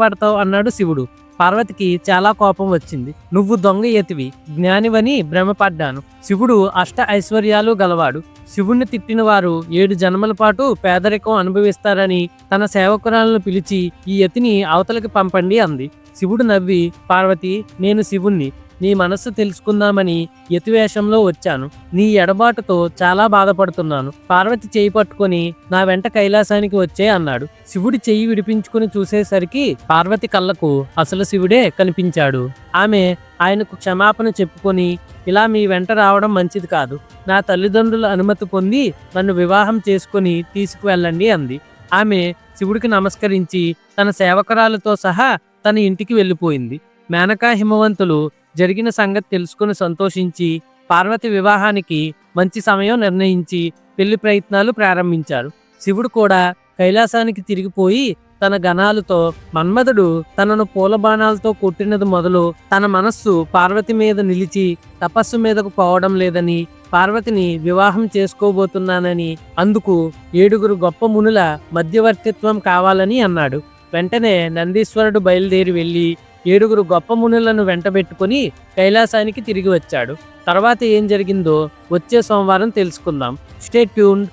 పడతావు అన్నాడు శివుడు. పార్వతికి చాలా కోపం వచ్చింది. నువ్వు దొంగ ఎతివి జ్ఞానివని భ్రమపడ్డాను. శివుడు అష్ట ఐశ్వర్యాలు గలవాడు. శివుణ్ణి తిట్టిన వారు ఏడు జన్మల పాటు పేదరికం అనుభవిస్తారని తన సేవకురాలను పిలిచి ఈ యతిని అవతలకి పంపండి అంది. శివుడు నవ్వి పార్వతి నేను శివుణ్ణి. నీ మనస్సు తెలుసుకుందామని ఎతివేషంలో వచ్చాను. నీ ఎడబాటుతో చాలా బాధపడుతున్నాను. పార్వతి చేయి పట్టుకొని నా వెంట కైలాసానికి వచ్చే అన్నాడు. శివుడి చెయ్యి విడిపించుకుని చూసేసరికి పార్వతి కళ్ళకు అసలు శివుడే కనిపించాడు. ఆమె ఆయనకు క్షమాపణ చెప్పుకొని ఇలా మీ వెంట రావడం మంచిది కాదు. నా తల్లిదండ్రుల అనుమతి పొంది నన్ను వివాహం చేసుకొని తీసుకువెళ్ళండి అంది. ఆమె శివుడికి నమస్కరించి తన సేవకురాలతో సహా తన ఇంటికి వెళ్ళిపోయింది. మేనకా హిమవంతులు జరిగిన సంగతి తెలుసుకుని సంతోషించి పార్వతి వివాహానికి మంచి సమయం నిర్ణయించి పెళ్ళి ప్రయత్నాలు ప్రారంభించారు. శివుడు కూడా కైలాసానికి తిరిగిపోయి తన గణాలతో మన్మధుడు తనను పూల బాణాలతో కొట్టినది మొదలు తన మనస్సు పార్వతి మీద నిలిచి తపస్సు మీదకు పోవడం లేదని పార్వతిని వివాహం చేసుకోబోతున్నానని అందుకు ఏడుగురు గొప్ప మునుల మధ్యవర్తిత్వం కావాలని అన్నాడు. వెంటనే నందీశ్వరుడు బయలుదేరి వెళ్ళి ఏడుగురు గొప్ప మునులను వెంటబెట్టుకుని కైలాసానికి తిరిగి వచ్చాడు. తర్వాత ఏం జరిగిందో వచ్చే సోమవారం తెలుసుకుందాం. Stay tune